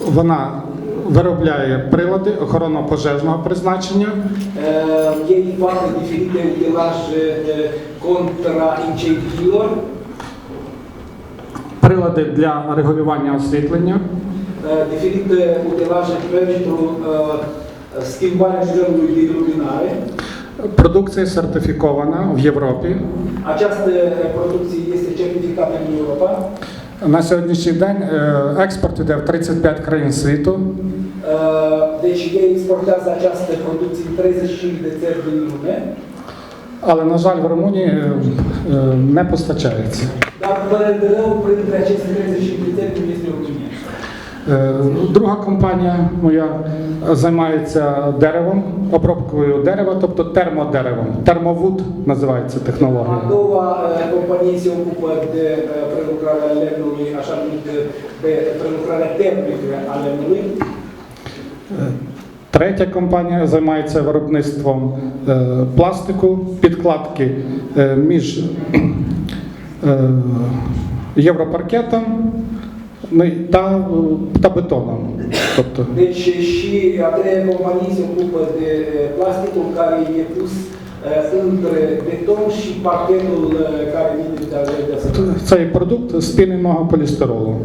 Вона виробляє прилади охоронно-пожежного призначення, Uh, Ei fac diferite utilaje uh, contra incendiilor, прилади для регулювання освітлення, uh, diferite utilaje pentru uh, schimbarea nivelului de iluminare. продукція сертифікована в Європі. Această uh, producție este certificată în Europa. На сьогоднішній день е, експорт іде в 35 країн світу. Uh, Deci ei exportează această producție în 35 de țări din lume, Але, на жаль, в Румунії е, е, не постачається. dar până de rău, printre aceste 35 de țări nu este România. Е, Друга компанія моя займається деревом, обробкою дерева, тобто термодеревом. Термовуд називається A технологія. doua uh, companie se ocupă de prelucrarea lemnului, așa numită de prelucrarea termică a lemnului. Третя компанія займається виробництвом е, пластику, підкладки е, між е, європаркетом та, е, та бетоном. Тобто Deci și a treia companie se ocupă de plasticul care e pus între beton și parchetul care vine de de цей продукт спіненого полістиролу.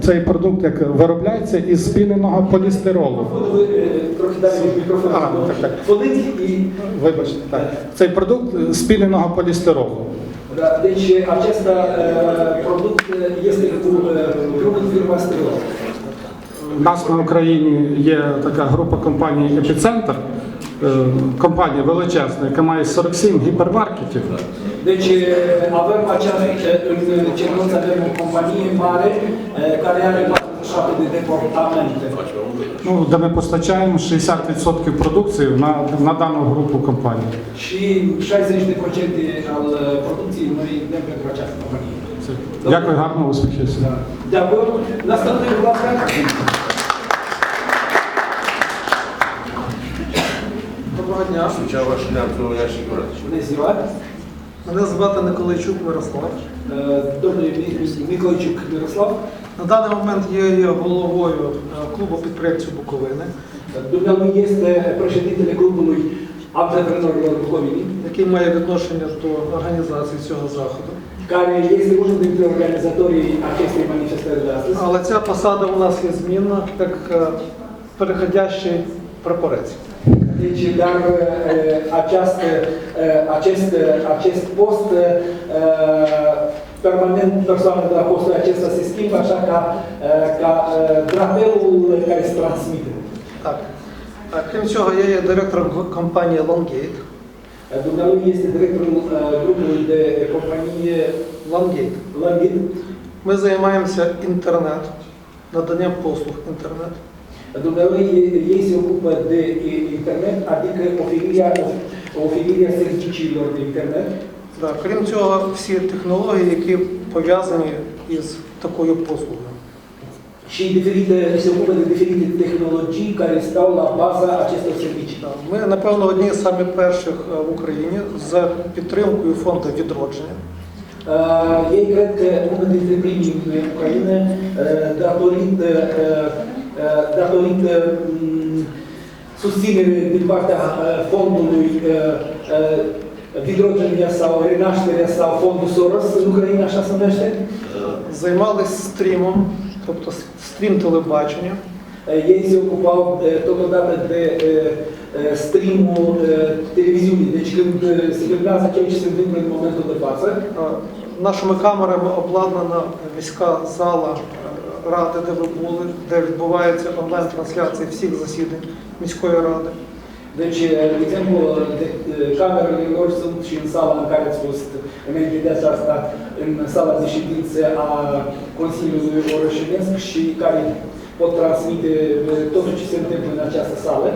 Цей продукт як виробляється із спіненого полістиролу. Microfonul, далі від. А, ну, так, так. Вибачте, так. Цей продукт спіненого полістиролу. Da, deci acest uh, product uh, este cu uh, grupul firma Strela. У нас на Україні є така група компаній Епіцентр. Е, Компанія величезна, яка має 47 гіпермаркетів. Deci uh, avem această, uh, în Cernuț avem o companie mare uh, care are 47 de departamente. Ну, де ми постачаємо 60% продукції на, на дану групу компаній. Și 60% al producției noi dăm pentru această companie. Дякую, гарного успіхів. Da. Дякую. Наступний, будь ласка. Доброго дня. Звучав ваш я ще говорю. Bună ziua. Мене звати Николайчук Мирослав. Domnul Mi- Micolaiciuc Miroslav. На даний момент я є головою е, клубу підприємців Буковини, Dumnealui este președintele clubului antreprenorilor Bucovinii, який має відношення до організації цього заходу. care este unul dintre organizatorii acestei manifestări. Але ця посада у нас є змінна, як е, переходящий прапорець. Deci, uh, această, uh, acest, uh, acest post uh, permanent, persoana de la postul acesta se schimbă așa ca, uh, ca uh, drapelul care se transmite. Так. Крім цього, я є директором компанії Longate. Uh, Dumnealui este directorul uh, grupului de companie Longate. Lăngit. Ми займаємося інтернет, наданням послуг інтернет. Dumnealui ei se ocupă de uh, internet, adică oferirea, oferirea serviciilor de internet. Да. Крім цього, всі технології, які пов'язані із такою послугою. și diferite, se ocupă de diferite tehnologii care stau la baza acestor servicii. Да, Ми, напевно, одні з самих перших е, в Україні за підтримкою фонду відродження. Uh, ei cred că unul dintre primii în Ucraina, uh, datorită, uh, uh, datorită um, susținere din partea uh, fondului uh, uh, Renașterea sau fondul Soros în Ucraina, așa se numește, Займались стрімом, тобто стрім телебачення. uh, ei se ocupau uh, totodată de uh, uh, streamul uh, televiziunii, deci când uh, se filmează ceea ce se întâmplă în momentul de față, Е, Нашими камерами обладнана міська зала е, ради, де ви були, де відбувається онлайн-трансляція всіх засідань міської ради. Deci, de exemplu, de, camerele lor sunt și în sala în care ați fost înainte de aceasta, în sala de ședințe a Consiliului Orășenesc și care pot transmite tot ce se întâmplă în această sală.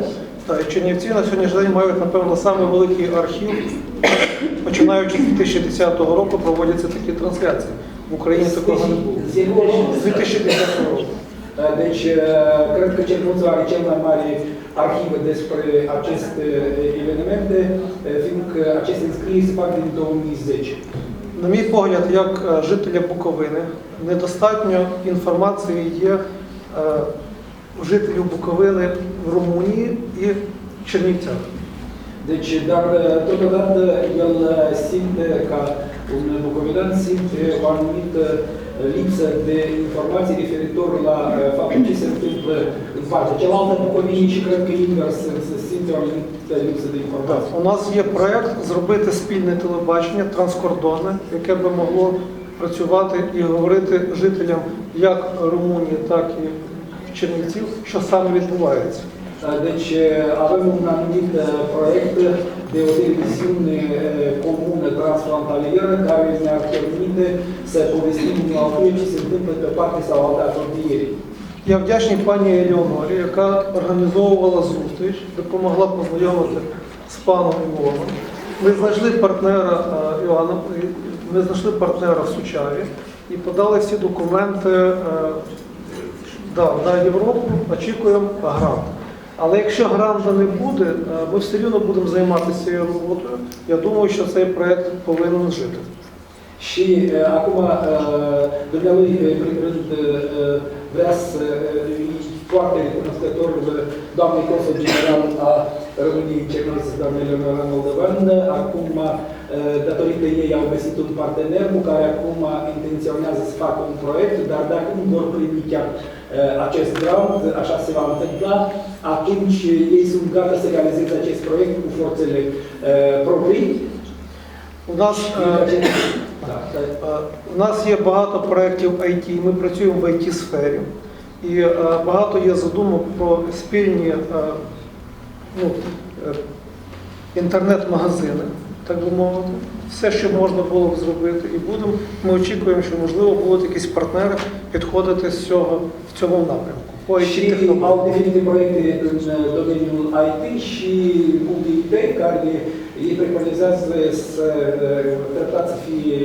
Так, і Чернівці на сьогоднішній день мають, напевно, самий великий архів. Починаючи з 2010 року проводяться такі трансляції. В Україні такого не було. З 2010 року. Deci, cred că Cernuțul are cel mai mare arhivă despre aceste evenimente, fiindcă aceste înscrieri se fac din 2010. На мій погляд, як е, жителя Буковини, недостатньо інформації є е, у жителів Буковини в Румунії і в Чернівцях. Deci, dar uh, totodată el uh, simte ca un bucovinean simte o anumită lipsă de informații referitor la uh, faptul ce se întâmplă în partea cealaltă Bucovinii și cred că invers se simte o anumită lipsă de Так, informații. у нас є проект зробити спільне телебачення транскордонне, яке би могло працювати і говорити жителям як Румунії, так і Чернівців, що саме відбувається. Uh, Deci uh, avem un anumit uh, proiect de o televiziune uh, comună transfrontalieră care ne-ar permite să povestim unul altuia ce se întâmplă pe partea sau alta a. Я вдячний пані Елеонорі, яка організовувала зустріч, допомогла познайомити з паном Івоном. Ми знайшли партнера е, Івана, ми знайшли партнера в Сучаві і подали всі документи е, да, на Європу, очікуємо грант. Але якщо гранта не буде, е, ми все рівно будемо займатися роботою. Я думаю, що цей проект повинен жити. Uh, uh, uh, uh, uh, e foarte recunoscător uh, doamnei consul general a României Cernăsă, doamnei Leonora Moldovan. Acum, uh, datorită ei, au găsit un partener cu care acum intenționează să facă un proiect, dar dacă nu vor primi chiar uh, acest grant, așa se va întâmpla, atunci ei sunt gata să realizeze acest proiect cu forțele uh, proprii. У нас е. Е, У нас є багато проєктів IT, ми працюємо в it сфері і е, багато є задумок про спільні е, ну, е, інтернет-магазини, так би мовити. Все, що можна було б зробити, і будемо. Ми очікуємо, що можливо будуть якісь партнери підходити з цього в цьому напрямку. По IT технології. definite proiecte în domeniul IT și multe idei care îi preconizează să uh, treptat să fie